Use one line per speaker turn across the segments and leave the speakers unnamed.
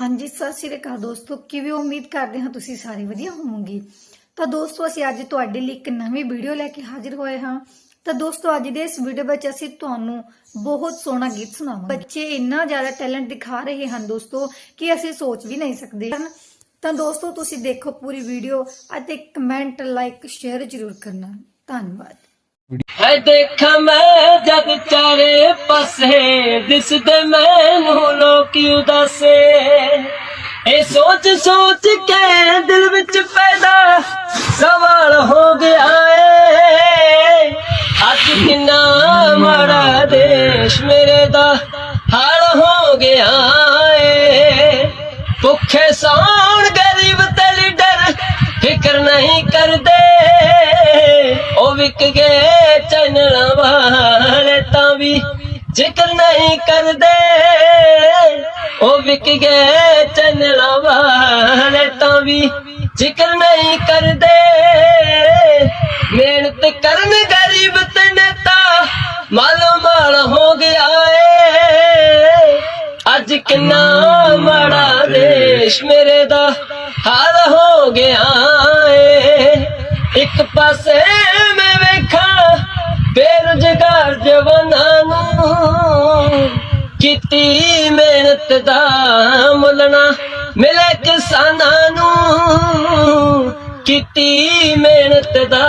ਹਾਂਜੀ, ਸਤਿ ਸ਼੍ਰੀ ਅਕਾਲ ਦੋਸਤੋ, ਕਿਵੇਂ ਉਮੀਦ ਕਰਦੇ ਹਾਂ ਤੁਸੀਂ ਸਾਰੇ ਵਧੀਆ ਹੋਵੋਗੇ। ਤਾਂ ਦੋਸਤੋ, ਅਸੀਂ ਅੱਜ ਤੁਹਾਡੇ ਲਈ ਇੱਕ ਨਵੀਂ ਵੀਡੀਓ ਲੈ ਕੇ ਹਾਜ਼ਰ ਹੋਏ ਹਾਂ। ਤਾਂ ਦੋਸਤੋ, ਅੱਜ ਦੇ ਇਸ ਵੀਡੀਓ ਵਿੱਚ ਅਸੀਂ ਤੁਹਾਨੂੰ ਬਹੁਤ ਸੋਹਣਾ ਗੀਤ ਸੁਣਾਵਾਂਗੇ। ਬੱਚੇ ਇੰਨਾ ਜ਼ਿਆਦਾ ਟੈਲੈਂਟ ਦਿਖਾ ਰਹੇ ਹਨ ਦੋਸਤੋ ਕਿ ਅਸੀਂ ਸੋਚ ਵੀ ਨਹੀਂ ਸਕਦੇ। ਹਨ ਤਾਂ ਦੋਸਤੋ, ਤੁਸੀਂ ਦੇਖੋ ਪੂਰੀ ਵੀਡੀਓ ਅਤੇ ਕਮੈਂਟ, ਲਾਈਕ, ਸ਼ੇਅਰ ਜ਼ਰੂਰ ਕਰਨਾ। ਧੰਨਵਾਦ।
ਹੈ ਦੇਖਾਂ ਮੈਂ ਜਦ ਚਾਰੇ ਪਾਸੇ ਦਿਸਦੇ ਮੈਨੂੰ ਲੋਕ ਉਦਾਸੇ। ਇਹ ਸੋਚ ਸੋਚ ਕੇ ਦਿਲ ਵਿੱਚ ਪੈਦਾ ਸਵਾਲ ਹੋ ਗਿਆ ਏ। ਅੱਜ ਕਿੰਨਾ ਮਾੜਾ ਦੇਸ਼ ਮੇਰੇ ਦਾ ਹਾਲ ਹੋ ਗਿਆ ਏ। ਭੁੱਖੇ ਸੌਣ ਗਰੀਬ ਤੇ ਲੀਡਰ ਫਿਕਰ ਨਹੀਂ ਕਰਦੇ। ਉਹ ਵਿਕ ਗਏ ਚੰਨਣ ਵਾਲੇ ਤਾਂ ਵੀ ਜ਼ਿਕਰ ਨਹੀਂ ਕਰਦੇ। ਉਹ ਵਿਕ ਗਏ ਚੰਨਣ ਵਾਲੇ ਤਾਂ ਵੀ ਜ਼ਿਕਰ ਨਹੀਂ ਕਰਦੇ। ਮਿਹਨਤ ਕਰਨ ਗਰੀਬ ਤੇ ਨੇਤਾ ਮਾਲੋ ਮਾਲ ਹੋ ਗਿਆ ਏ। ਅੱਜ ਕਿੰਨਾ ਮਾੜਾ ਦੇਸ਼ ਮੇਰੇ ਦਾ ਹਾਲ ਹੋ ਗਿਆ ਏ। ਇੱਕ ਪਾਸੇ ਮੈਂ ਵੇਖਾਂ ਬੇਰੁਜ਼ਗਾਰ ਜਵਾਨਾਂ ਨੂੰ ਕੀਤੀ ਮਿਹਨਤ ਦਾ ਮੁੱਲਣਾ ਮਿਲੇ ਕਿਸਾਨਾਂ ਨੂੰ। ਕੀਤੀ ਮਿਹਨਤ ਦਾ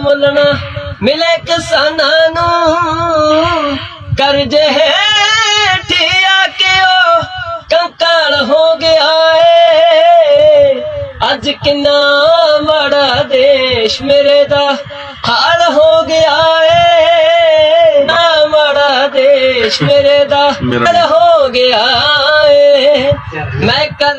ਮੁੱਲਣਾ ਮਿਲੇ ਕਿਸਾਨਾਂ ਨੂੰ। ਕਰਜ਼ੇ ਹੇਠਿਆ ਕੇ ਉਹ ਕੰਕਾਲ ਹੋ ਗਿਆ ਏ। ਅੱਜ ਕਿੰਨਾ ਮਾੜਾ ਦੇਸ਼ ਮੇਰੇ ਦਾ ਹਾਲ ਹੋ ਗਿਆ ਏ। ਨਾ ਮਾੜਾ ਦੇਸ਼ ਮੇਰੇ ਹਾਲ ਹੋ ਗਿਆ ਏ। ਮੈਂ ਕਦ